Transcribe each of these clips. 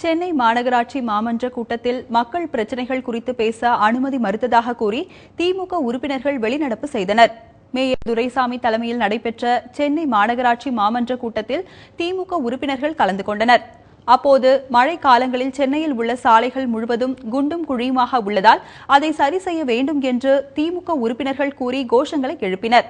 சென்னை மாநகராட்சி மாமன்ற கூட்டத்தில் மக்கள் பிரச்சினைகள் குறித்து பேச அனுமதி மறுத்ததாக கூறி திமுக உறுப்பினர்கள் வெளிநடப்பு செய்தனர். மேயர் துரைசாமி தலைமையில் நடைபெற்ற சென்னை மாநகராட்சி மாமன்ற கூட்டத்தில் திமுக உறுப்பினர்கள் கலந்து கொண்டனர். அப்போது மழை காலங்களில் சென்னையில் உள்ள சாலைகள் முழுவதும் குண்டும் குழியுமாக உள்ளதால் அதை சரி செய்ய வேண்டும் என்று திமுக உறுப்பினர்கள் கூறி கோஷங்களை எழுப்பினர்.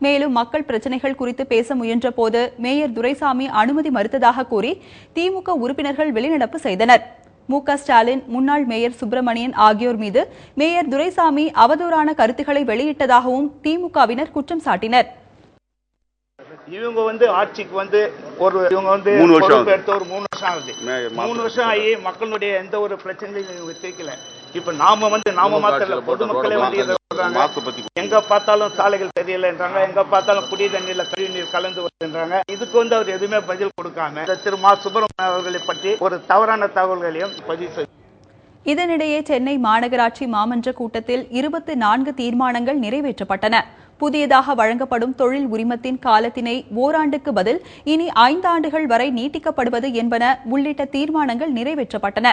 மேலும் மக்கள் பிரச்சினைகள் குறித்து பேச முயன்ற போது மேயர் துரைசாமி அனுமதி மறுத்ததாக கூறி திமுக உறுப்பினர்கள் வெளிநடப்பு செய்தனர். மு. க. ஸ்டாலின் முன்னாள் மேயர் சுப்பிரமணியன் ஆகியோர் மீது மேயர் துரைசாமி அவதூறான கருத்துக்களை வெளியிட்டதாகவும் திமுகவினர் குற்றம் சாட்டினர். இவங்க வந்து ஆட்சிக்கு வந்து ஒரு இவங்க வந்து மூணு வருஷம். எடுத்த ஒரு மூணு வருஷம் ஆகுது. மூணு வருஷம் ஆகி மக்களுடைய எந்த ஒரு பிரச்சனையும் இவங்க தீர்க்கல இப்ப நாம வந்து நாம மாத்திரல பொதுமக்களே வந்து சொல்றாங்க. மாசு பத்தி எங்க பார்த்தாலும் சாலைகள் சரியில்லைன்றாங்க. எங்க பார்த்தாலும் குடி தண்ணீர்ல கழிவு நீர் கலந்து வருதுன்றாங்க. இதுக்கு வந்து அவர் எதுவுமே பதில் கொடுக்காம இந்த திரு மா சுப்பிரமணியன் அவர்களை பற்றி ஒரு தவறான தகவல்களையும் பதிவு செய்து இதனிடையே சென்னை மாநகராட்சி மாமன்ற கூட்டத்தில் இருபத்தி நான்கு தீர்மானங்கள் நிறைவேற்றப்பட்டன. புதியதாக வழங்கப்படும் தொழில் உரிமத்தின் காலத்தினை ஓராண்டுக்கு பதில் இனி ஐந்தாண்டுகள் வரை நீட்டிக்கப்படுவது என்பன உள்ளிட்ட தீர்மானங்கள் நிறைவேற்றப்பட்டன.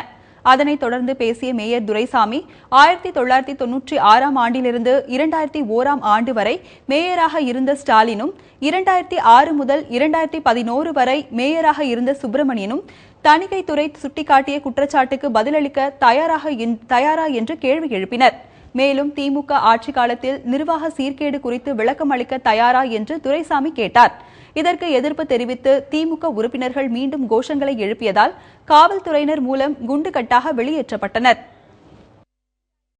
அதனைத் தொடர்ந்து பேசிய மேயர் துரைசாமி ஆயிரத்தி தொள்ளாயிரத்தி தொன்னூற்றி ஆறாம் ஆண்டிலிருந்து இரண்டாயிரத்தி ஓராம் ஆண்டு வரை மேயராக இருந்த ஸ்டாலினும் இரண்டாயிரத்தி ஆறு முதல் இரண்டாயிரத்தி பதினோரு வரை மேயராக இருந்த சுப்பிரமணியனும் தணிக்கைத்துறை சுட்டிக்காட்டிய குற்றச்சாட்டுக்கு பதிலளிக்க தயாராக என்- தயாரா என்று கேள்வி எழுப்பினர். மேலும் திமுக ஆட்சி காலத்தில் நிர்வாக சீர்கேடு குறித்து விளக்கம் அளிக்க தயாரா என்று துரைசாமி கேட்டார். இதற்கு எதிர்ப்பு தெரிவித்து திமுக உறுப்பினர்கள் மீண்டும் கோஷங்களை எழுப்பியதால் காவல்துறையினர் மூலம் குண்டுகட்டாக வெளியேற்றப்பட்டனர்